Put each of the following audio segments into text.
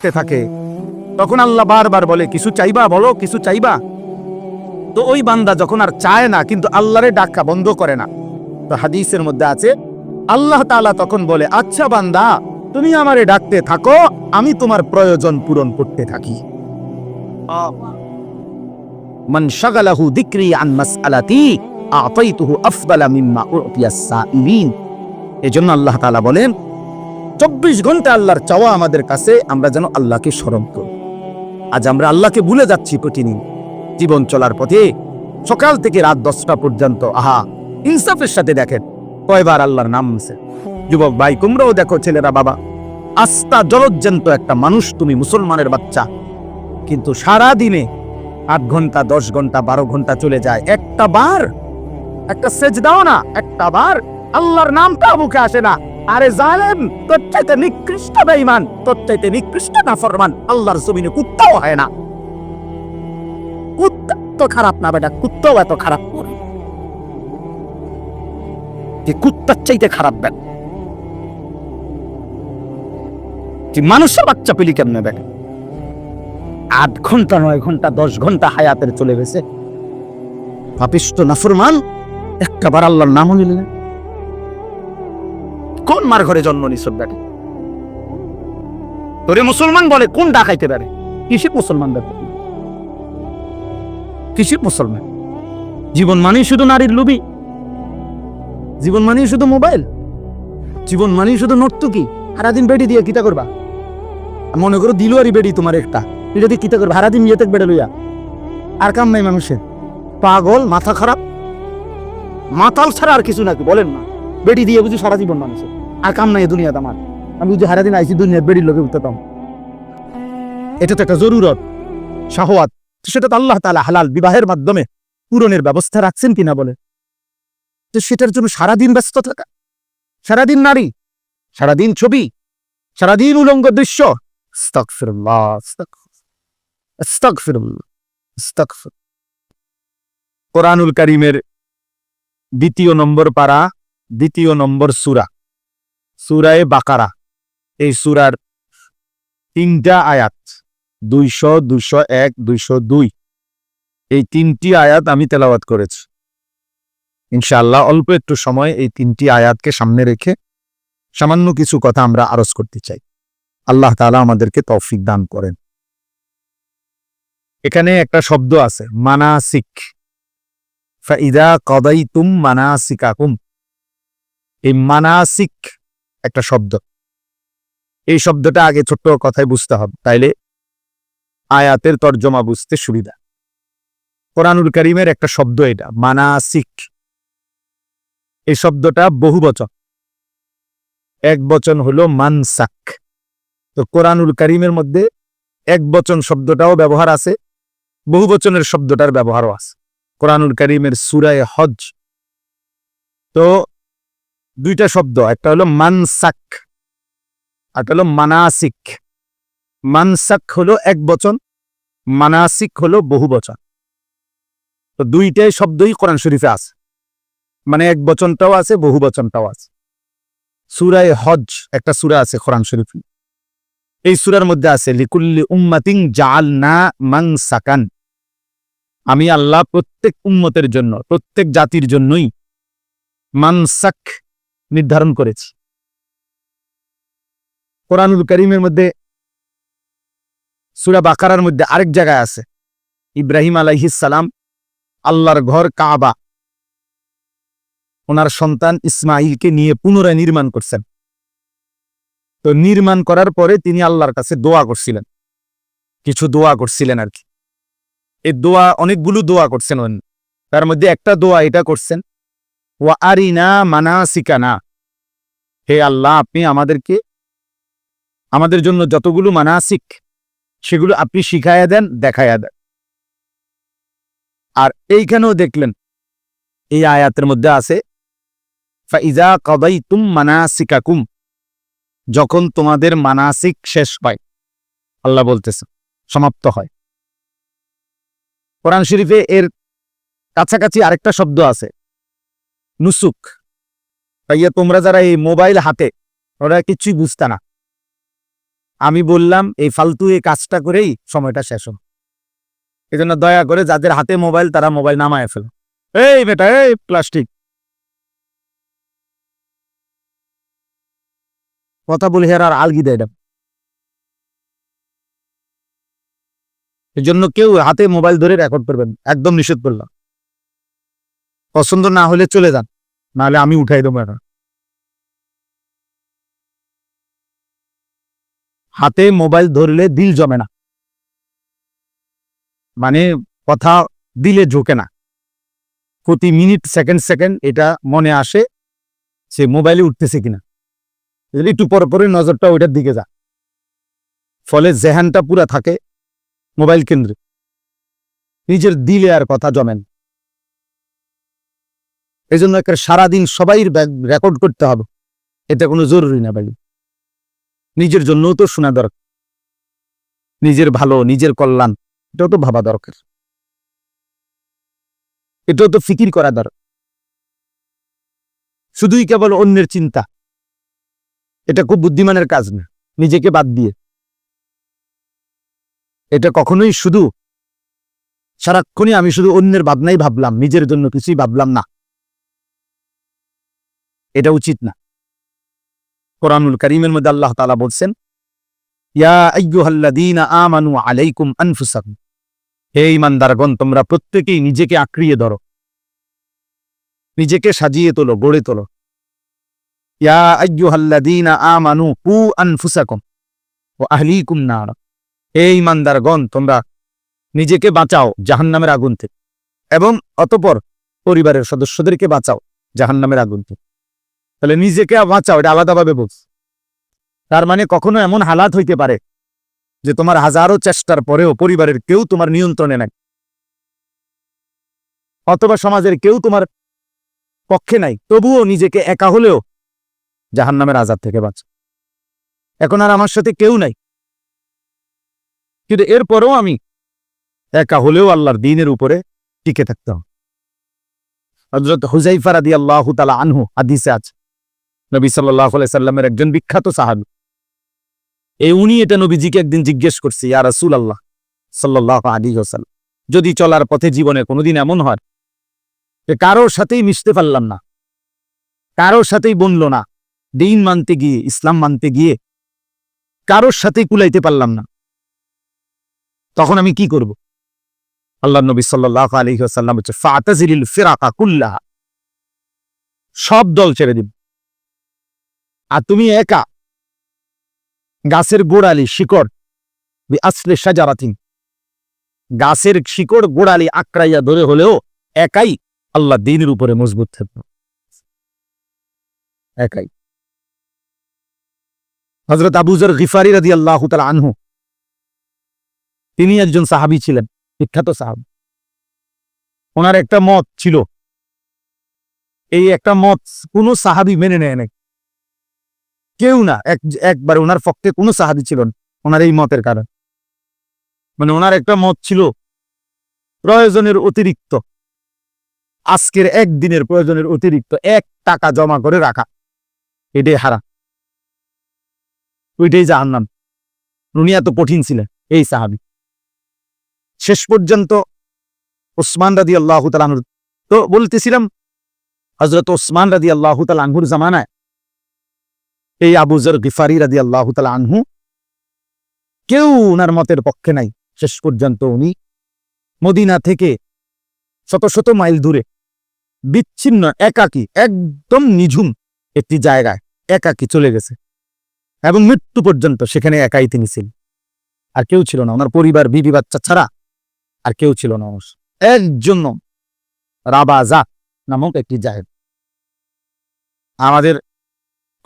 ডাকতে থাকে। তখন আল্লাহ বারবার বলে, কিছু চাইবা বলো, কিছু চাইবা? তো ওই বান্দা যখন আর চায় না, কিন্তু আল্লাহরে ডাকা বন্ধ করে না। তো হাদিসের মধ্যে আছে, আল্লাহ তাআলা তখন বলে আচ্ছা বান্দা, তুমি আমারে ডাকতে থাকো, আমি তোমার প্রয়োজন পূরণ করতে থাকি। এজন্য আল্লাহ বলেন চব্বিশ ঘণ্টা আল্লাহর চাওয়া আমাদের কাছে, আমরা যেন আল্লাহকে স্মরণ করি। আজ আমরা আল্লাহকে ভুলে যাচ্ছি প্রতিদিন। জীবন চলার পথে সকাল থেকে রাত দশটা পর্যন্ত, আহা, ইনসাফের সাথে দেখেন, কয়বার আল্লাহর নাম আছে যুবক ভাই, তোমরাও দেখো ছেলেরা, বাবা, আস্থা জলজ্জান্ত একটা মানুষ, তুমি মুসলমানের বাচ্চা। কিন্তু সারা দিনে আট ঘণ্টা, দশ ঘণ্টা, বারো ঘণ্টা চলে যায়। একটা বার, একটা সেজ দাও না, একটা বার আল্লাহর নামটা মুখে আসে না। আরে জালেম, তোর চাইতে নিকৃষ্ট বেঈমান, তোর চাইতে নিকৃষ্ট নাফরমান। আল্লাহর জমিনে কুত্তাও হয় না। কুত্তা তো খারাপ না বেটা, কুত্তাও এত খারাপ করে যে কুত্তার চাইতে খারাপ বেটা। যে মানুষের বাচ্চা পেলি কেমনে বেটা? আট ঘণ্টা, নয় ঘণ্টা, দশ ঘণ্টা হায়াতের চলে গেছে। পাপিষ্ট নাফরমান, একটাবার আল্লাহর নামও নিলেন। কোন মার ঘরে জন্ম নিছ বেটা তোরে মুসলমান বলে, কোন ডাকাইতে পারে? কিসের মুসলমান দেখো কিসের মুসলমান? জীবন মানেই শুধু নারীর লুবি। জীবন মানেই শুধু মোবাইল। জীবন মানেই শুধু নর্তুকি সারাদিন বেডি দিয়ে কিতা করবা? মনে করো দিল আরই বেডি তোমার একটা। তুই যদি কিতা করবা? সারাদিন ইয়েতে বেড়ে লইয়া। আর কাম নাই মানুষের। পাগল, মাথা খারাপ। মাতাল ছাড়া আর কিছু নাকি বলেন না। বেটি দিয়ে বুঝি সারা জীবন মানুষের। আর কাম নাই দুনিয়াতে আমার। আমি বুঝি সারাদিন আইসি দুনিয়ার বেডির লোকে উঠতাম এটা তো একটা জরুরত, শাহওয়াত। সেটা তো আল্লাহ তালা হালাল বিবাহের মাধ্যমে পূরণের ব্যবস্থা রাখছেন কিনা বলে তো সেটার জন্য সারাদিন ব্যস্ত থাকা, সারাদিন নারী, সারাদিন ছবি, সারাদিন উলঙ্গ দৃশ্য। কোরআনুল করিমের দ্বিতীয় নম্বর পারা, দ্বিতীয় নম্বর সুরা। সুরায়ে বাকারা। এই সুরার তিনটা আয়াত, দুইশো দুইশো এক, দুইশো দুই। এই তিনটি আয়াত আমি তেলাওয়াত করেছি। ইনশাআল্লাহ অল্প একটু সময় এই তিনটি আয়াতকে সামনে রেখে সামান্য কিছু কথা আমরা আরজ করতে চাই। আল্লাহ তাআলা আমাদেরকে তৌফিক দান করেন। এখানে একটা শব্দ আছে, মানাসিক। ফাইদা কদাইতুম মানাসিকাকুম। এই মানাসিক একটা শব্দ। এই শব্দটা আগে ছোট্ট কথায় বুঝতে হবে, তাইলে আয়াতের তর্জমা বুঝতে সুবিধা। কোরআনুল করিমের একটা শব্দ এটা, মানাসিক। এই শব্দটা বহু বচন। এক বচন হলো মানসাক। তো কোরআনুল করিমের মধ্যে এক বচন শব্দটাও ব্যবহার আছে, বহু বচনের শব্দটার ব্যবহারও আছে। কোরআনুল করিমের সুরায় হজ তো দুইটা শব্দ, একটা হলো মানসাক একটা হলো মানাসিক। মানসাক হলো এক বচন, মানাসিক হলো বহু বচন। তো দুইটাই শব্দই কোরআন শরীফে আছে। মানে এক বচনটাও আছে, বহু বচনটাও আছে। সুরায় হজ একটা সুরা আছে কোরআন শরীফে। এই সুরার মধ্যে আছে, লিকুল্লি উম্মাতিং জাল না মাং সাকান আমি আল্লাহ প্রত্যেক উম্মতের জন্য, প্রত্যেক জাতির জন্যই মানসাক নির্ধারণ করেছি। কোরআনুল করিমের মধ্যে, সুরা বাকারার মধ্যে আরেক জায়গায় আছে। ইব্রাহিম সালাম আল্লাহর ঘর কাবা। ওনার সন্তান ইসমাইলকে নিয়ে পুনরায় নির্মাণ করছেন। তো নির্মাণ করার পরে তিনি আল্লাহর কাছে দোয়া করছিলেন। কিছু দোয়া করছিলেন আর কি। এই দোয়া, অনেকগুলো দোয়া করছেন। তার মধ্যে একটা দোয়া এটা করছেন ওয়া আরিনা মানাসিকানা। হে আল্লাহ, আপনি আমাদেরকে, আমাদের জন্য যতগুলো মানাসিক, সেগুলো আপনি শিখাইয়া দেন, দেখাইয়া দেন। আর এইখানেও দেখলেন, এই আয়াতের মধ্যে আছে, ফাইজা কদাইতুম মানাসিকাকুম, যখন তোমাদের মানাসিক শেষ হয়, আল্লাহ বলতেছে, সমাপ্ত হয়। কোরআন শরীফে এর কাছাকাছি আরেকটা শব্দ আছে নুসুক। তাইয়া তোমরা যারা এই মোবাইল হাতে, ওরা কিছুই বুঝতে না। আমি বললাম, এই ফালতু এই কাজটা করেই সময়টা শেষ হবে এই জন্য দয়া করে যাদের হাতে মোবাইল, তারা মোবাইল নামায় ফেলো। এই বেটা, এই প্লাস্টিক। কথা বলে আর আলগি দেয় এটা এই জন্য কেউ হাতে মোবাইল ধরে রেকর্ড করবেন একদম নিষেধ করলাম। পছন্দ না হলে চলে যান। নাহলে আমি উঠাই দেবো এখন। হাতে মোবাইল ধরলে দিল জমে না। মানে কথা দিলে ঢোকে না। প্রতি মিনিট, সেকেন্ড সেকেন্ড এটা মনে আসে সে মোবাইলে উঠতেছে কিনা। একটু পর পরে নজরটা ওইটার দিকে যা। ফলে জেহানটা পুরা থাকে মোবাইল কেন্দ্রে। নিজের দিলে আর কথা জমেন এই জন্য একটা সারাদিন সবাই রেকর্ড করতে হবে। এটা কোনো জরুরি না ভাই। নিজের জন্যও তো শোনা দরকার। নিজের ভালো, নিজের কল্যাণ, এটাও তো ভাবা দরকার। এটাও তো ফিকির করা দরকার। শুধুই কেবল অন্যের চিন্তা। এটা খুব বুদ্ধিমানের কাজ না, নিজেকে বাদ দিয়ে। এটা কখনোই শুধু, সারাক্ষণই আমি শুধু অন্যের ভাবনাই ভাবলাম, নিজের জন্য কিছুই ভাবলাম না। এটা উচিত না। কোরআনুল করিমের মধ্যে আল্লাহ তাআলা বলছেন হে ইমানদারগণ তোমরা প্রত্যেকেই নিজেকে আঁকড়িয়ে ধরো। নিজেকে সাজিয়ে তোলো, গড়ে তোলো। ইয়া আইয়ুহাল্লাযীনা আমানু কু আনফুসাকুম ওয়া আহলিকুম নার। হে ইমানদারগণ তোমরা নিজেকে বাঁচাও জাহান্নামের আগুন থেকে এবং অতপর পরিবারের সদস্যদেরকে বাঁচাও জাহান্নামের আগুন থেকে তাহলে নিজেকে বাঁচাও, এটা আলাদাভাবে বলছ। তার মানে কখনো এমন হালাত হইতে পারে যে তোমার হাজারো চেষ্টার পরেও পরিবারের কেউ তোমার নিয়ন্ত্রণে নাই। অথবা সমাজের কেউ তোমার পক্ষে নাই, তবুও নিজেকে একা হলেও জাহান্নামের আজাদ থেকে বাঁচ। এখন আর আমার সাথে কেউ নাই। কিন্তু এরপরেও আমি একা হলেও আল্লাহর দিনের উপরে টিকে থাকতাম। হজরত হুজাইফা রাদি আল্লাহ তালা আনহু হাদিসে আছে। নবী সাল্লাহ সাল্লামের একজন বিখ্যাত সাহাবি। এই উনি এটা নবীজিকে একদিন জিজ্ঞেস করছে, ইয়া রাসূল আল্লাহ সাল্লাহ আলী হোসাল যদি চলার পথে জীবনে কোনোদিন এমন হয় যে কারোর সাথেই মিশতে পারলাম না, কারোর সাথেই বনল না, দিন মানতে গিয়ে, ইসলাম মানতে গিয়ে কারোর সাথেই কুলাইতে পারলাম না, তখন আমি কি করব? আল্লাহ নবী সাল্লাহ আলী সাল্লাম হচ্ছে ফাতাজিল ফিরাকা কুল্লাহা। সব দল ছেড়ে দিন আর তুমি একা। গাছের গোড়ালি শিকড় আসলে সাজারাতিন। গাছের শিকড় গোড়ালি আঁকড়াইয়া ধরে হলেও একাই আল্লাহ দিনের উপরে মজবুত থাকবে। একাই। হজরত আবুজর গিফারি রাদি আল্লাহ আনহু, তিনি একজন সাহাবি ছিলেন, বিখ্যাত সাহাবি। ওনার একটা মত ছিল, এই একটা মত কোনো সাহাবি মেনে নেয় নাই। কেউ না, এক, একবার ওনার পক্ষে কোনো সাহাবি ছিল না, ওনার এই মতের কারণ। মানে ওনার একটা মত ছিল, প্রয়োজনের অতিরিক্ত, আজকের একদিনের প্রয়োজনের অতিরিক্ত এক টাকা জমা করে রাখা, এটাই হারা ওইটাই জাহান্নাম। উনি এত কঠিন ছিলেন, এই সাহাবি। শেষ পর্যন্ত ওসমান রাদি আল্লাহ তো বলতেছিলাম হজরত ওসমান রাদি আল্লাহ তালানহুর জামানায় এই আবুজর গিফারি রাদি আল্লাহ আনহু, কেউ উনার মতের পক্ষে নাই। শেষ পর্যন্ত উনি মদিনা থেকে শত শত মাইল দূরে, বিচ্ছিন্ন, একাকী, একদম নিঝুম একটি জায়গায় একাকী চলে গেছে এবং মৃত্যু পর্যন্ত সেখানে একাই তিনি ছিলেন। আর কেউ ছিল না, ওনার পরিবার, বিবি, বাচ্চা ছাড়া আর কেউ ছিল না অবশ্য একজন রাবাজা নামক একটি জায়গা। আমাদের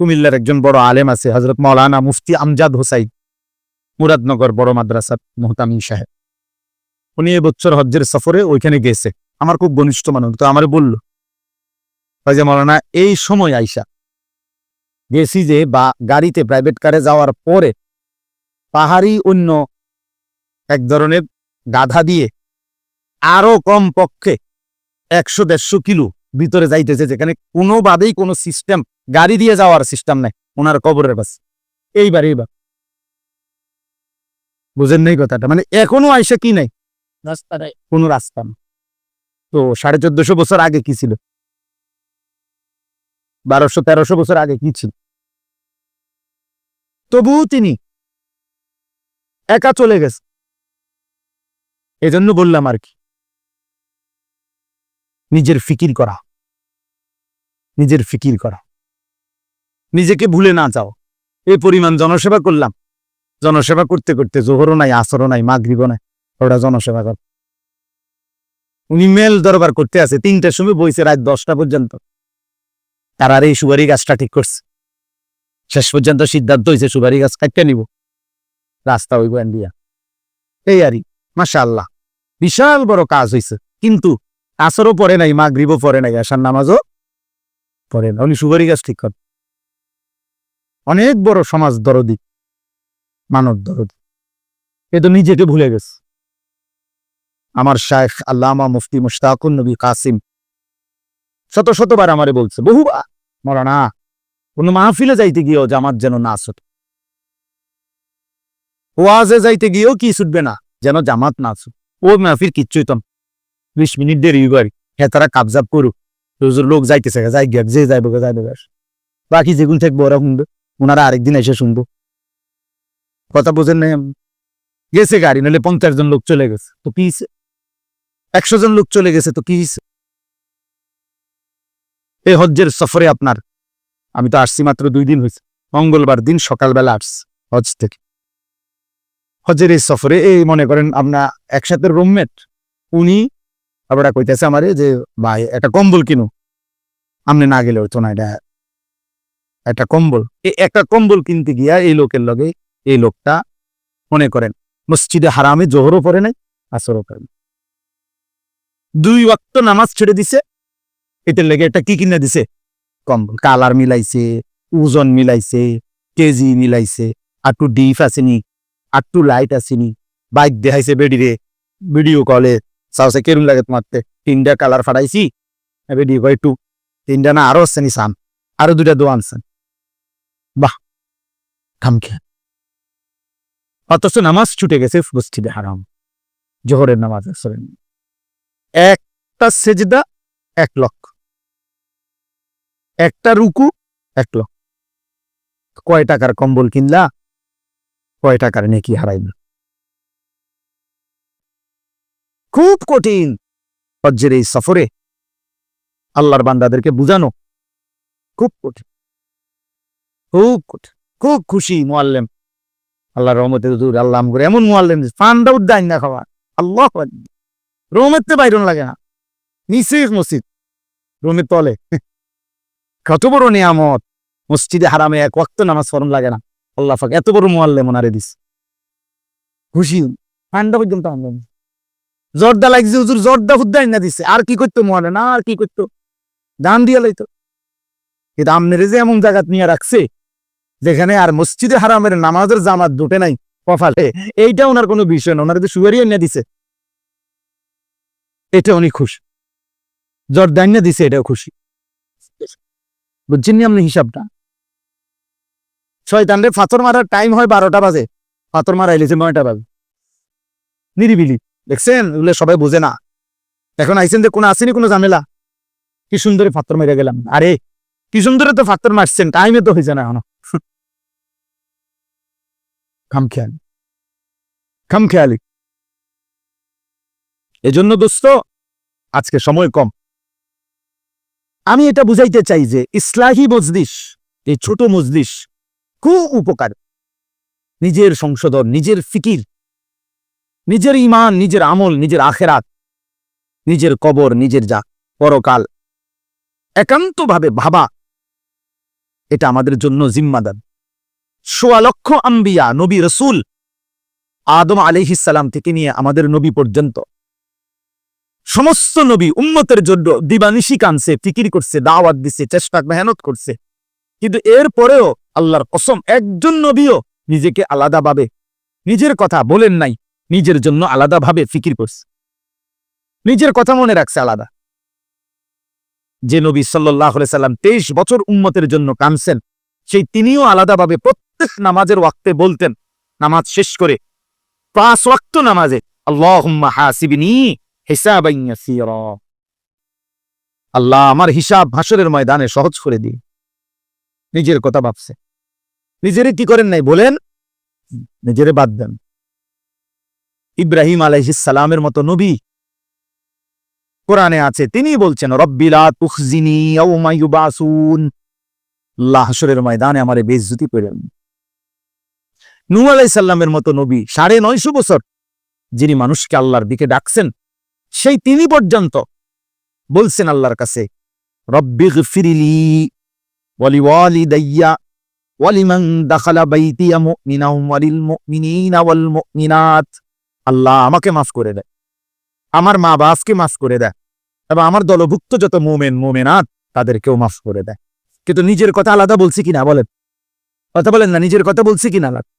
কুমিল্লার একজন বড় আলেম আছে হজরত মৌলানা মুফতি আমজাদ হোসাইন, মুরাদনগর বড় মাদ্রাসার মোহতামিন সাহেব। উনি এবছর হজ্জের সফরে ওইখানে গেছে। আমার খুব ঘনিষ্ঠ মানুষ, তো আমার বলল যে মৌলানা, এই সময় আইসা গেছি যে বা গাড়িতে প্রাইভেট কারে যাওয়ার পরে পাহাড়ি অন্য এক ধরনের গাধা দিয়ে আরও কম পক্ষে একশো দেড়শো কিলো ভিতরে যাইতেছে যেখানে কোনোভাবেই কোনো সিস্টেম গাড়ি দিয়ে যাওয়ার সিস্টেম নাই ওনার কবরের কাছে। এইবার এইবার। বুঝেন নাই কথাটা? মানে এখনও আইসা কি নাই? রাস্তা নাই। কোনো রাস্তা নেই। তো সাড়ে চোদ্দশো বছর আগে কি ছিল? বারোশো তেরোশো বছর আগে কি ছিল? তবুও তিনি একা চলে গেছে। এজন্য বললাম আর কি নিজের ফিকির করা। নিজের ফিকির করা। নিজেকে ভুলে না যাও। এই পরিমাণ জনসেবা করলাম। জনসেবা করতে করতে জোহরও নাই, আসরও নাই, মাগরিবও নাই ওটা জনসেবা কর। উনি মেল দরবার করতে আছে, তিনটার সময় বইছে রাত দশটা পর্যন্ত। তার আর এই সুপারি গাছটা ঠিক করছে। শেষ পর্যন্ত সিদ্ধান্ত হয়েছে, সুপারি গাছ কাটতে নিব। রাস্তা হইব দিয়া এই আরই মাসা আল্লাহ বিশাল বড় কাজ হয়েছে কিন্তু আসরও পরে নাই, মাগরিবও পরে নাই, আসার নামাজও পরে না উনি সুপারি গাছ ঠিক কর অনেক বড় সমাজ দরদি, মানব দরদি। এ তো নিজেকে ভুলে গেছে। আমার শায়েখ আল্লামা মুফতি মুশতাকুন নবী কাসিম শত শতবার আমারে বলছে, বহুবার, মরানা, কোনো মাহফিলে যাইতে গিয়েও জামাত যেন না ছুটে। ওয়াজে যাইতে গিয়েও কি ছুটবে না, যেন জামাত না ছুট। ও মাহফিল কিচ্ছুই তম বিশ মিনিট দেরি হইবার হ্যাঁ তারা কাবজাব করুক। লোক যাইতেছে, যাই গিয়া, যে যাইব যাইবে। বাকি যেগুন থাকব ওরা শুনবে। ওনারা আরেকদিন এসে শুনব। কথা বোঝেন নাই গেছে গাড়ি নাহলে পঞ্চাশ জন লোক চলে গেছে। তো কি একশো জন লোক চলে গেছে, তো কি? এই হজ্জের সফরে আপনার। আমি তো আসছি মাত্র দুই দিন হয়েছে মঙ্গলবার দিন সকালবেলা আসছি হজ থেকে। হজের এই সফরে, এই মনে করেন আপনার একসাথে রুমমেট উনি আবার কইতেছে আমারে যে, ভাই, একটা কম্বল কিনো। আপনি না গেলে হইতো না, এটা একটা কম্বল। একটা কম্বল কিনতে গিয়া এই লোকের লগে এই লোকটা মনে করেন, মসজিদে হারামে জোহরও পড়ে নাই, আসরও পড়ে নাই। দুই ওয়াক্ত নামাজ ছেড়ে দিছে, এটার লেগে একটা কি কিনে দিছে? কম্বল। কালার মিলাইছে, ওজন মিলাইছে, কেজি মিলাইছে আটটু ডিফ আসেনি আটটু লাইট আসেনি। বাইক দেখাইছে বেডিরে, ভিডিও কলে সাউসে কেরুন লাগে তোমারতে তিনটা কালার ফাটাইছি কয় একটু তিনটা না আরও আসছেনি সাম আরও দুটা দোয়া আনছেন বাহ খামখে অথচ নামাজ ছুটে গেছে মসজিদে হারাম জোহরের নামাজ নামাজ। একটা সেজদা, এক লক্ষ। একটা রুকু, এক লক্ষ। কয় টাকার কম্বল কিনলা, কয় টাকার নেকি হারাইল। খুব কঠিন হজ্জের এই সফরে। আল্লাহর বান্দাদেরকে বুঝানো খুব কঠিন। খুব কঠিন। খুব খুশি মোয়াল্লেম। আল্লাহর রহমতে হুজুর, আল্লাহ করে এমন মোয়াল্লেম ফান্ডা উদ্যান না খাওয়া আল্লাহ রোমের তো বাইরন লাগে না। নিচে মসজিদ। রোমের তলে। কত বড় নিয়ামত। মসজিদে হারামে এক ওয়াক্ত নামাজ ফরম লাগে না। আল্লাহ ফাক এত বড় মোয়াল্লেম ওনারে দিস খুশি। ফান্ডা পর্যন্ত আনলাম জর্দা লাগছে, হুজুর জর্দা হুদ্দাই না দিছে। আর কি করতো মোয়ালে না, আর কি করতো? দান দিয়া লাইতো। কিন্তু আমনেরে যে এমন জায়গা নিয়ে রাখছে, যেখানে আর মসজিদে হারামের নামাজের জামাত দুটে নাই কপালে, এইটা ওনার কোনো বিষয় না। ওনার যে সুয়ারি এনে দিছে। এটা উনি খুশি। জর্দান না দিছে, এটাও খুশি। বুঝছেন আপনি হিসাবটা? শয়তানরে ফাতর মারার টাইম হয় বারোটা বাজে। ফাতর মারা এলেছে নয়টা বাজে। নিরিবিলি। দেখছেন? এগুলো সবাই বোঝে না। এখন আইসেন যে কোনো আসেনি কোনো ঝামেলা। কি সুন্দরে ফাতর মেরে গেলাম। আরে, কি সুন্দরে তো ফাতর মারছেন? টাইমে তো হয়েছে না এখনও। খাম খেয়ালি খাম খেয়ালি এজন্য দোস্ত, আজকে সময় কম। আমি এটা বুঝাইতে চাই যে ইসলাহি মজলিস, এই ছোট মজলিস, খুব উপকার। নিজের সংশোধন, নিজের ফিকির নিজের ইমান নিজের আমল, নিজের আখেরাত, নিজের কবর, নিজের যা পরকাল একান্তভাবে ভাবা, এটা আমাদের জন্য জিম্মাদার। সোয়া লক্ষ আম্বিয়া, নবী রসুল আদম আলিহিসাল্লাম থেকে নিয়ে আমাদের নবী পর্যন্ত। সমস্ত নবী উম্মতের জন্য দিবানিশি কানছে, ফিকির করছে, দাওয়াত দিছে, চেষ্টা, মেহনত করছে। কিন্তু এর পরেও আল্লাহর কসম, একজন নবীও নিজেকে আলাদাভাবে নিজের কথা বলেন নাই। নিজের জন্য আলাদাভাবে ফিকির করছে। নিজের কথা মনে রাখছে আলাদা। যে নবী সাল্লাহ সাল্লাম তেইশ বছর উম্মতের জন্য কানছেন সেই তিনিও আলাদাভাবে প্রত্যেক নামাজের ওয়াক্তে বলতেন, নামাজ শেষ করে, পাঁচ ওয়াক্ত নামাজে, আল্লাহুম্মা আল্লাহ আমার হিসাব হাসরের ময়দানে সহজ করে দিন। নিজের কথা ভাবছে। নিজেরে কি করেন নাই বলেন? নিজেরে বাদ দেন। ইব্রাহিম আলাইহিস মতো নবী। কোরআনে আছে তিনি বলছেন রব্বিলা তুখজিনি ময়দানে আমারে বেইজ্জতি করেন। নূহ আলাইহিস সালামের মতো নবী সাড়ে নয়শো বছর যিনি মানুষকে আল্লাহর দিকে ডাকছেন, সেই তিনি পর্যন্ত বলছেন আল্লাহর কাছে, রব্বি ফিরিলি ওয়ালি দাইয়া ওয়ালিমান দাখালা বাইতিয়া মুমিনা ওয়ালিল ওয়াল আল্লাহ আমাকে মাফ করে দেয়। আমার মা বাপকে মাফ করে দেয় এবং আমার দলভুক্ত যত মোমেন, মোমেনাত তাদেরকেও মাফ করে দেয়। কিন্তু নিজের কথা আলাদা বলছি কিনা বলেন? কথা বলেন না, নিজের কথা বলছি কিনা আলাদা?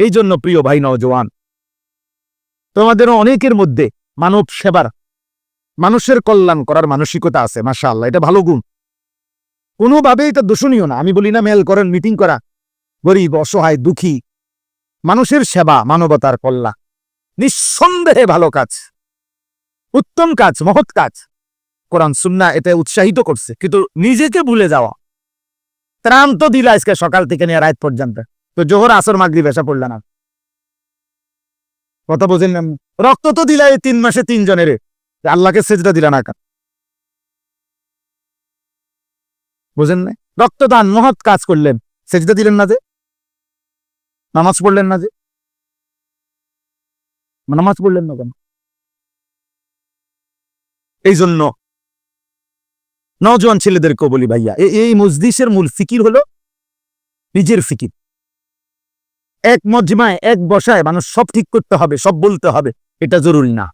এই জন্য প্রিয় ভাই নওজোয়ান তোমাদের অনেকের মধ্যে মানব সেবার, মানুষের কল্যাণ করার মানসিকতা আছে মাসা আল্লাহ এটা ভালো গুণ। কোনোভাবে এটা দূষণীয় না। আমি বলি না, মেল করেন, মিটিং করা, গরিব, অসহায়, দুঃখী মানুষের সেবা, মানবতার কল্যাণ। নিঃসন্দেহে ভালো কাজ। উত্তম কাজ, মহৎ কাজ। কোরআন, সুন্না এটা উৎসাহিত করছে, কিন্তু নিজেকে ভুলে যাওয়া। ত্রাণ তো দিলা আজকে সকাল থেকে নিয়ে রাত পর্যন্ত। তো জোহর, আসর মাগরি বেসা পড়ল না। কথা বোঝেন না। রক্ত তো দিলা এই তিন মাসে তিনজনের আল্লাহকে সেজটা দিলা না বুঝেন না রক্তদান, মহৎ কাজ করলেন। সেজদা দিলেন না যে? নামাজ পড়লেন না যে? নামাজ পড়লেন না কেন? এই জন্য নজওয়ান ছেলেদেরকেও বলি ভাইয়া এই মজলিসের মূল ফিকির হলো নিজের ফিকির। এক মজমায়, এক বসায় মানুষ সব ঠিক করতে হবে, সব বলতে হবে, এটা জরুরি না।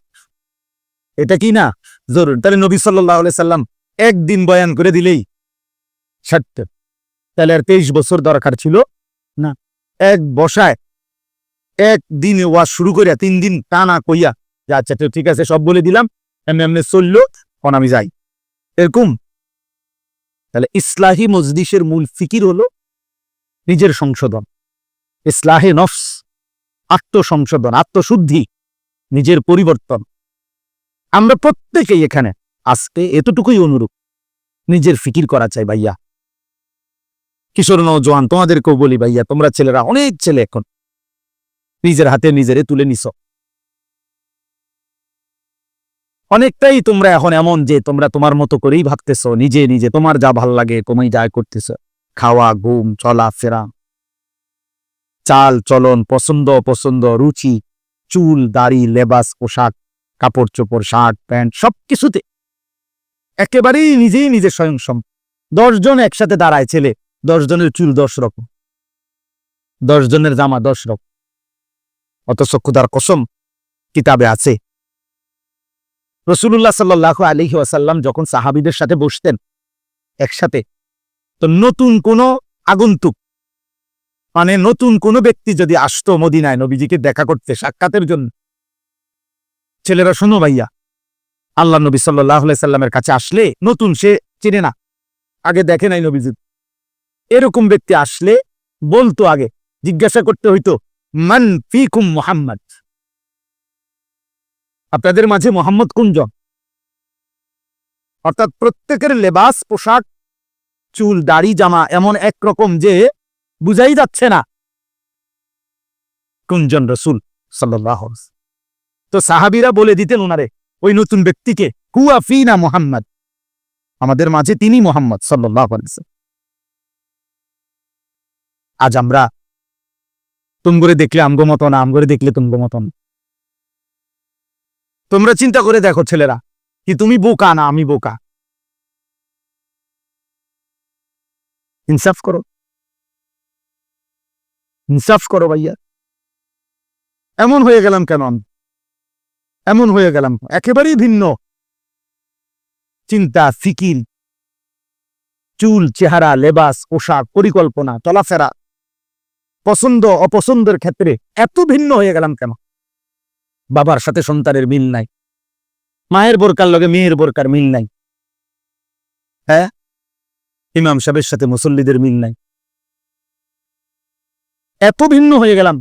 এটা কি না? জরুরি। তাহলে নবী সাল্লাহ সাল্লাম একদিন বয়ান করে দিলেই সারতে তাহলে আর তেইশ বছর দরকার ছিল না। এক বসায়, এক দিনে ওয়াজ শুরু করিয়া, তিন দিন টানা কইয়া, যে আচ্ছা তো ঠিক আছে, সব বলে দিলাম, এমনি এমনি চলল, এখন আমি যাই। এরকম। তাহলে ইসলাহি মজলিসের মূল ফিকির হলো নিজের সংশোধন। ইসলাহে নফস, আত্মসংশোধন, আত্মশুদ্ধি, নিজের পরিবর্তন। আমরা প্রত্যেকেই এখানে, আজকে এতটুকুই অনুরূপ। নিজের ফিকির করা চাই ভাইয়া। কিশোর নজওয়ান তোমাদেরকেও বলি ভাইয়া, তোমরা ছেলেরা, অনেক ছেলে এখন। নিজের হাতে নিজেরে তুলে নিছ। অনেকটাই তোমরা এখন এমন যে তোমরা তোমার মতো করেই ভাবতেছো, নিজে নিজে, তোমার যা ভালো লাগে তুমি যা করতেছ। খাওয়া, ঘুম, চলা, ফেরা। চাল, চলন, পছন্দ, অপছন্দ, রুচি, চুল, দাড়ি, লেবাস, পোশাক, কাপড় চোপড়, শার্ট, প্যান্ট, সবকিছুতে। একেবারেই নিজেই নিজে স্বয়ংসম দশজন একসাথে দাঁড়ায় ছেলে দশ জনের চুল দশ রকম। দশ জনের জামা দশ রকম। অথচ খুদার কসম, কিতাবে আছে। রসুল্লাহ সাল্লাহ আলহি ওয়াসাল্লাম যখন সাহাবিদের সাথে বসতেন একসাথে, তো নতুন কোনো আগন্তুক মানে নতুন কোনো ব্যক্তি যদি আসতো মদিনায় নবীজিকে দেখা করতে সাক্ষাতের জন্য, ছেলেরা শোনো ভাইয়া, আল্লাহ নবী সাল্লাহ সাল্লামের কাছে আসলে নতুন সে চিনে না। আগে দেখে নাই নবীজি। এরকম ব্যক্তি আসলে বলতো আগে, জিজ্ঞাসা করতে হইতো, মান ফিকুম মোহাম্মদ? আপনাদের মাঝে মোহাম্মদ কুঞ্জন অর্থাৎ প্রত্যেকের লেবাস, পোশাক, চুল, দাড়ি, জামা এমন একরকম যে বুঝাই যাচ্ছে না। কুঞ্জন রসুল সাল্লাহ তো সাহাবিরা বলে দিতেন ওনারে ওই নতুন ব্যক্তিকে, হুয়া ফিনা মোহাম্মদ? আমাদের মাঝে তিনি মোহাম্মদ সাল্লাহ আজ আমরা তুম করে দেখলে আমগো মতো না আমগরে দেখলে তুমগো মতন। তোমরা চিন্তা করে দেখো ছেলেরা, কি তুমি বোকা না আমি বোকা। ইনসাফ করো। ইনসাফ করো ভাইয়া। এমন হয়ে গেলাম কেন? এমন হয়ে গেলাম একেবারেই ভিন্ন। চিন্তা, ফিকির, চুল, চেহারা, লেবাস, পোশাক, পরিকল্পনা, চলাফেরা। পছন্দ, অপছন্দের ক্ষেত্রে এত ভিন্ন হয়ে গেলাম কেন? বাবার সাথে সন্তানের মিল নাই। মায়ের বোরকার লগে মেয়ের বোরকার মিল নাই। হ্যাঁ? ইমাম সাহেবের সাথে মুসল্লিদের মিল নাই। এত ভিন্ন হয়ে গেলাম।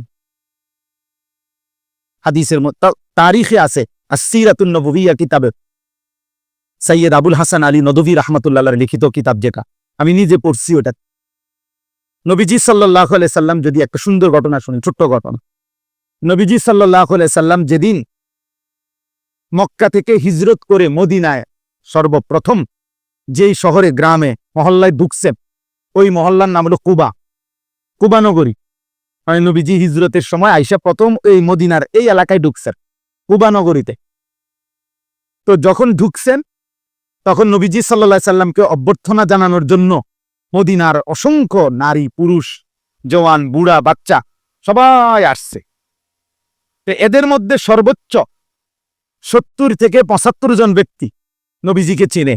হাদিসের তারিখে আছে আর সিরাতুন নবুবিয়া কিতাবে। সৈয়দ আবুল হাসান আলী নদভী রহমতুল্লাহর লিখিত কিতাব যেটা। আমি নিজে পড়ছি ওটা নবীজি সাল্লাহ সাল্লাম যদি একটা সুন্দর ঘটনা শুনি ছোট্ট ঘটনা। নবীজি সাল্লাহ সাল্লাম যেদিন মক্কা থেকে হিজরত করে মদিনায় সর্বপ্রথম যেই শহরে, গ্রামে, মহল্লায় ঢুকছেন ওই মহল্লার নাম হলো কুবা কুবানগরী মানে নবীজি হিজরতের সময় আইসা প্রথম এই মদিনার এই এলাকায় ঢুকছেন কুবানগরীতে তো যখন ঢুকছেন, তখন নবীজি সাল্লা সাল্লামকে অভ্যর্থনা জানানোর জন্য মদিনার অসংখ্য নারী, পুরুষ, জওয়ান, বুড়া, বাচ্চা সবাই আসছে। এদের মধ্যে সর্বোচ্চ সত্তর থেকে পঁচাত্তর জন ব্যক্তি নবীজিকে চেনে,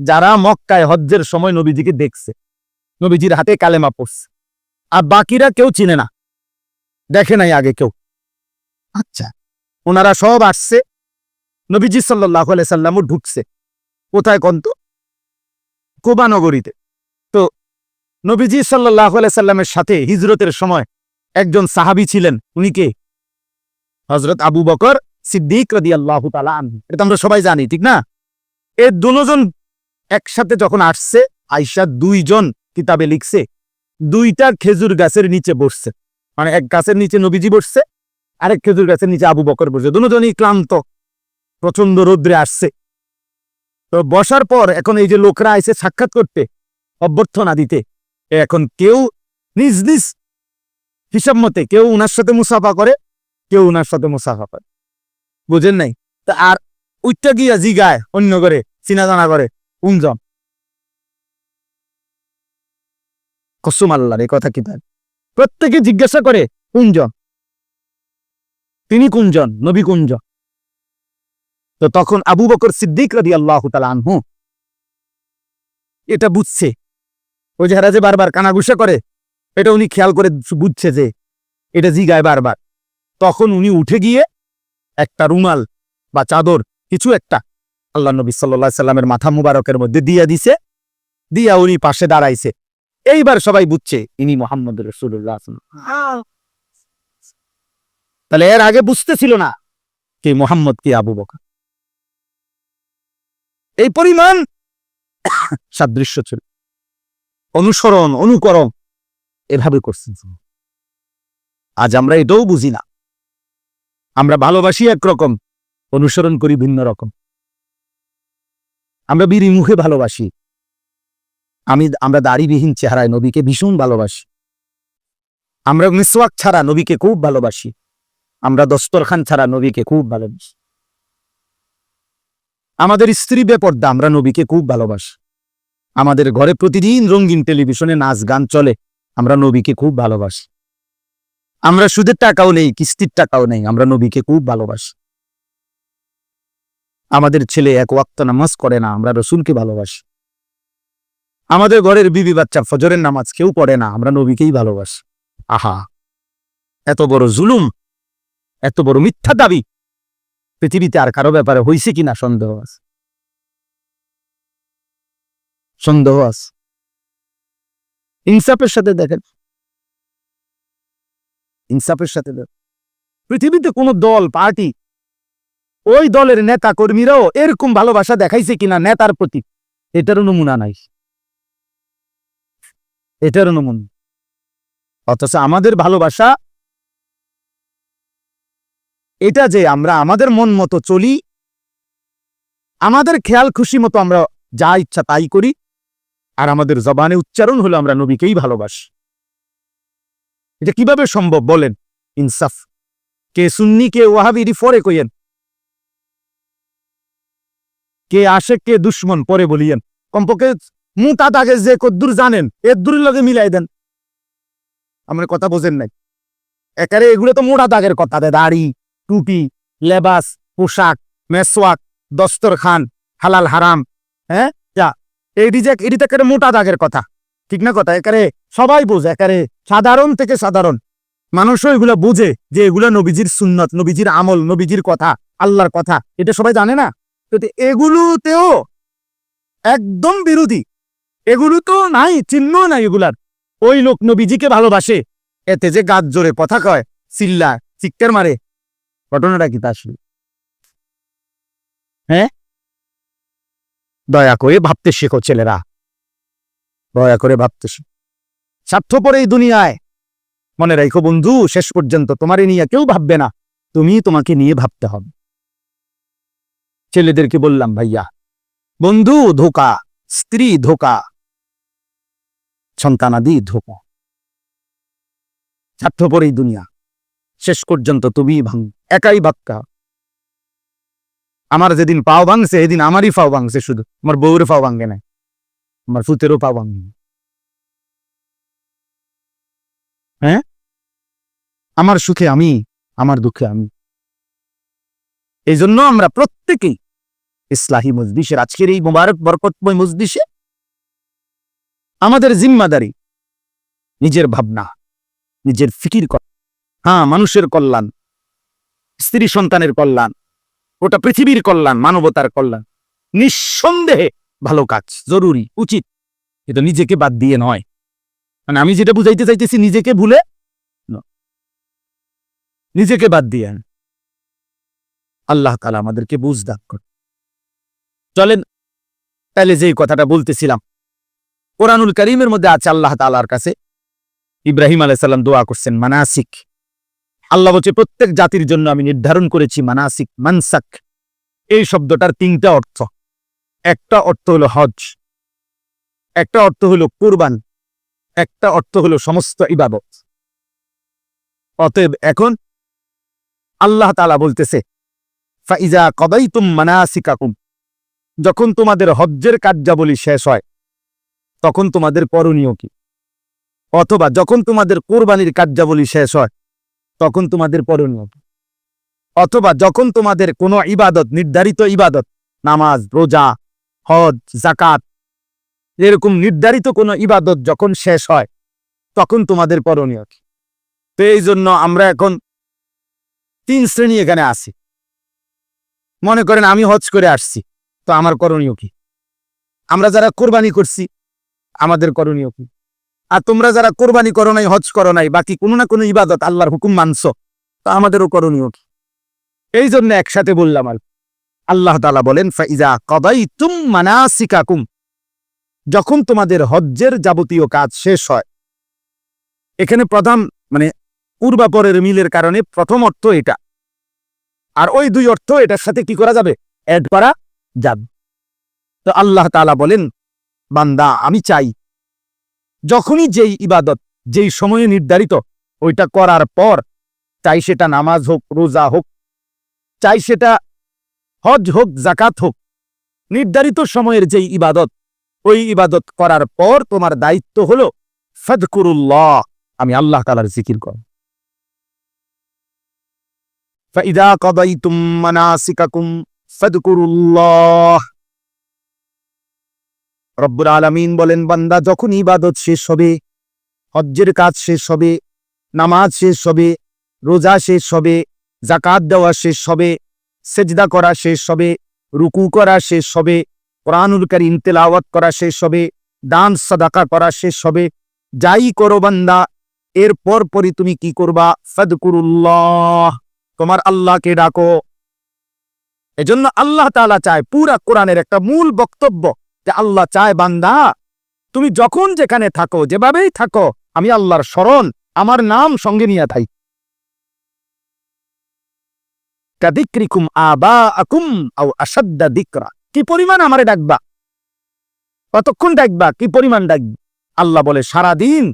যারা মক্কায় হজ্জের সময় নবীজিকে দেখছে, নবীজির হাতে কালেমা পড়ছে। আর বাকিরা কেউ চিনে না, দেখে নাই আগে কেউ। আচ্ছা ওনারা সব আসছে, নবীজি সাল্লাহ সাল্লামও ঢুকছে। কোথায় কন্ত কোবা নগরীতে। তো নবীজি সাল্লাহ সাল্লামের সাথে হিজরতের সময় একজন সাহাবি ছিলেন। উনি কে? হজরত আবু বকর সিদ্দিক রদি আল্লাহ এটা আমরা সবাই জানি, ঠিক না? এ দুজন একসাথে যখন আসছে আইসা দুইজন কিতাবে লিখছে, দুইটা খেজুর গাছের নিচে বসছে। মানে এক গাছের নিচে নবীজি বসছে, আরেক খেজুর গাছের নিচে আবু বকর বসছে। দুজনই ক্লান্ত প্রচণ্ড রৌদ্রে আসছে। তো বসার পর এখন এই যে লোকরা আইসে সাক্ষাৎ করতে অভ্যর্থনা দিতে। এখন কেউ নিজ নিজ হিসাব মতে কেউ উনার সাথে মুসাফা করে, কেউ উনার সাথে মুসাফা করে। বুঝেন নাই? তা আর উইটা গিয়া জিগায়, অন্য করে চিনা জানা করে, উনজন। কসুম আল্লাহর, এই কথা কি তার? প্রত্যেকে জিজ্ঞাসা করে কুঞ্জন তিনি কুঞ্জন নবী কুঞ্জন তো তখন আবু বকর সিদ্দিক রাদি আল্লাহ আনহু এটা বুঝছে। ওই যে হেরা যে বারবার কানাগুসা করে, এটা উনি খেয়াল করে বুঝছে যে এটা জিগায় বারবার। তখন উনি উঠে গিয়ে একটা রুমাল বা চাদর, কিছু একটা আল্লাহ নবী সাল্লা সাল্লামের মাথা মুবারকের মধ্যে দিয়া দিছে, দিয়া উনি পাশে দাঁড়াইছে। এইবার সবাই বুঝছে ইনি মোহাম্মদ রসুল্লাহ তাহলে এর আগে বুঝতেছিল না কি মোহাম্মদ, কি আবু বকা এই পরিমাণ সাদৃশ্য ছিল। অনুসরণ, অনুকরণ। এভাবে করছেন আজ আমরা এটাও বুঝি না। আমরা ভালোবাসি একরকম, অনুসরণ করি ভিন্ন রকম। আমরা বিড়ি মুখে ভালোবাসি। আমি, আমরা দাড়িবিহীন চেহারায় নবীকে ভীষণ ভালোবাসি। আমরা মিসওয়াক ছাড়া নবীকে খুব ভালোবাসি। আমরা দস্তরখান ছাড়া নবীকে খুব ভালোবাসি। আমাদের স্ত্রী বেপর্দা, আমরা নবীকে খুব ভালোবাসি। আমাদের ঘরে প্রতিদিন রঙিন টেলিভিশনে নাচ গান চলে। আমরা নবীকে খুব ভালোবাসি। আমরা সুদের টাকাও নেই, কিস্তির টাকাও নেই, আমরা নবীকে খুব ভালোবাসি। আমাদের ছেলে এক ওয়াক্ত নামাজ করে না, আমরা রসুলকে ভালোবাসি। আমাদের ঘরের বিবি বাচ্চা ফজরের নামাজ কেউ পড়ে না, আমরা নবীকেই ভালোবাসি। আহা! এত বড় জুলুম, এত বড় মিথ্যা দাবি, পৃথিবীতে আর কারও ব্যাপারে হইছে কিনা সন্দেহ আছে। সন্দেহ আছে। ইনসাফের সাথে দেখেন। ইনসাফের সাথে। পৃথিবীতে কোনো দল, পার্টি, ওই দলের নেতা কর্মীরাও এরকম ভালোবাসা দেখাইছে কিনা নেতার প্রতি, এটারও নমুনা নাই। এটারও নমুনা। অথচ আমাদের ভালোবাসা, এটা যে আমরা আমাদের মন মতো চলি, আমাদের খেয়াল খুশি মতো আমরা যা ইচ্ছা তাই করি আর আমাদের জবানে উচ্চারণ হলো আমরা নবীকেই ভালোবাসি। এটা কীভাবে সম্ভব বলেন? ইনসাফ। কে সুন্নি, কে ওয়াহাবিরি ফরে কইয়েন। কে আসে কে দুশ্মন, পরে বলিয়েন। কমপক্ষে মুতা তাকে যে কদ্দুর জানেন, এর দূরের লগে মিলাই দেন। আমরা কথা বোঝেন নাই। একারে এগুলো তো মোটা দাগের কথা দে, দাড়ি, টুপি, লেবাস, পোশাক, মেসওয়াক, দস্তরখান, হালাল হারাম হ্যাঁ? এটি যে এটি তো মোটা দাগের কথা। ঠিক না কথা? একারে সবাই বোঝে একারে সাধারণ থেকে সাধারণ। মানুষও এগুলো বুঝে যে এগুলো নবীজির সুন্নত, নবীজির আমল, নবীজির কথা, আল্লাহর কথা। এটা সবাই জানে না? এগুলোতেও একদম বিরোধী এগুলো তো নাই চিহ্ন নাই এগুলার। ওই লোক নবীজিকে ভালোবাসে, এতে যে গাছ জোরে কথা কয় চিল্লা চিৎকার মারে, ঘটনাটা কি তা হ্যাঁ? দয়া করে ভাবতে শেখো, ছেলেরা। দয়া করে ভাবতে শেখো স্বার্থপর এই দুনিয়ায়। মনে রাখো বন্ধু, শেষ পর্যন্ত তোমারে নিয়ে কেউ ভাববে না। তুমি তোমাকে নিয়ে ভাবতে হবে। ছেলেদেরকে বললাম, ভাইয়া, বন্ধু ধোকা, স্ত্রী ধোকা, সন্তানাদি ধোকা। স্বার্থপর এই দুনিয়া। শেষ পর্যন্ত তুমি ভাঙ, একাই ভাক্কা আমার যেদিন পাও ভাঙছে, এদিন আমারই পাও ভাঙছে শুধু। আমার বউরে পাও ভাঙে নাই। আমার ফুতেরও পাও ভাঙে। হ্যাঁ? আমার সুখে আমি, আমার দুঃখে আমি। এই জন্য আমরা প্রত্যেকেই ইসলাহী মজলিসের, আজকের এই মোবারক বরকতময় মজদিসে আমাদের জিম্মাদারি, নিজের ভাবনা, নিজের ফিকির করা হ্যাঁ মানুষের কল্যাণ, স্ত্রী সন্তানের কল্যাণ গোটা পৃথিবীর কল্যাণ, মানবতার কল্যাণ। নিঃসন্দেহে ভালো কাজ, জরুরি, উচিত। এটা নিজেকে বাদ দিয়ে নয়। মানে আমি যেটা বুঝাইতে চাইতেছি, নিজেকে ভুলে নিজেকে বাদ দিয়ে আল্লাহ তালা আমাদেরকে বুঝ দান করে চলেন, তাহলে যেই কথাটা বলতেছিলাম, কোরআনুল করিমের মধ্যে আছে আল্লাহ তালার কাছে। ইব্রাহিম আলাইসাল্লাম দোয়া করছেন, মানাসিক। আল্লাহ বলছে, প্রত্যেক জাতির জন্য আমি নির্ধারণ করেছি মানাসিক, মানসাক। এই শব্দটার তিনটা অর্থ। একটা অর্থ হলো হজ, একটা অর্থ হলো কুরবান, একটা অর্থ হলো সমস্ত ইবাদত। অতএব এখন আল্লাহ তালা বলতেছে, ফাইজা কদাইতুম মানাসিকাকুম। যখন তোমাদের হজ্জের কার্যাবলী শেষ হয়, তখন তোমাদের করণীয় কি? অথবা যখন তোমাদের কোরবানির কার্যাবলী শেষ হয় তখন তোমাদের করণীয় অথবা যখন তোমাদের কোনো ইবাদত, নির্ধারিত ইবাদত, নামাজ, রোজা, হজ জাকাত এরকম নির্ধারিত কোনো ইবাদত যখন শেষ হয়, তখন তোমাদের করণীয় কি? তো এই জন্য আমরা এখন তিন শ্রেণি এখানে আছি। মনে করেন আমি হজ করে আসছি, তো আমার করণীয় কি? আমরা যারা কোরবানি করছি, আমাদের করণীয় কি? আর তোমরা যারা কোরবানি করো নাই, হজ করো নাই, বাকি কোনো না কোনো ইবাদত আল্লাহর হুকুম মানছো, তা আমাদেরও করণীয় কি? এই জন্য একসাথে বললাম আর আল্লাহ তালা বলেন, ফাইজা কদাই তুম মানাসিকাকুম। যখন তোমাদের হজ্জের যাবতীয় কাজ শেষ হয়, এখানে প্রধান মানে পূর্বাপরের মিলের কারণে প্রথম অর্থ এটা। আর ওই দুই অর্থ এটার সাথে কি করা যাবে? অ্যাড করা যাবে। তো আল্লাহ তালা বলেন, বান্দা, আমি চাই যখনই যেই ইবাদত যেই সময়ে নির্ধারিত ওইটা করার পর চাই সেটা নামাজ হোক রোজা হোক চাই সেটা হজ হোক জাকাত হোক নির্ধারিত সময়ের যেই ইবাদত ওই ইবাদত করার পর তোমার দায়িত্ব হলো ফদকুরুল্লাহ আমি আল্লাহ তালার জিকির কর فإذا قضيتم مناسككم فاذكروا الله রব্বুল আলামিন বলেন, বান্দা যখন ইবাদত শেষ হবে, হজ্জের কাজ শেষ হবে, নামাজ শেষ হবে, রোজা শেষ হবে জাকাত দেওয়া শেষ হবে, সেজদা করা শেষ হবে, রুকু করা শেষ হবে, কোরআনুল কারীম করা শেষ হবে, দান সাদাকা করা শেষ হবে, যাই করো বান্দা, এর পর পরই তুমি কি করবা? ফাদকুরুল্লাহ, তোমার আল্লাহকে ডাকো। এজন্য আল্লাহ তাআলা চায়, পুরা কোরআনের একটা মূল বক্তব্য যে আল্লাহ চায় বান্দা, তুমি যখন যেখানে থাকো, যেভাবেই থাকো, আমি আল্লাহর স্মরণ আমার নাম সঙ্গে নিয়ে থাই। আকুম কি পরিমাণ আমারে ডাকবা? কতক্ষণ ডাকবা? কি পরিমাণ ডাকবা? আল্লাহ বলে, সারাদিন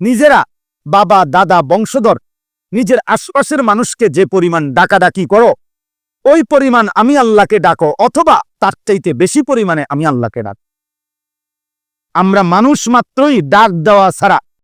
নিজেরা বাবা, দাদা, বংশধর, নিজের আশপাশের মানুষকে যে পরিমাণ ডাকাডাকি করো ওই পরিমাণ আমি আল্লাহকে ডাকো, অথবা তার চাইতে বেশি পরিমাণে আমি আল্লাহকে ডাক। আমরা মানুষ মাত্রই ডাক দেওয়া ছাড়া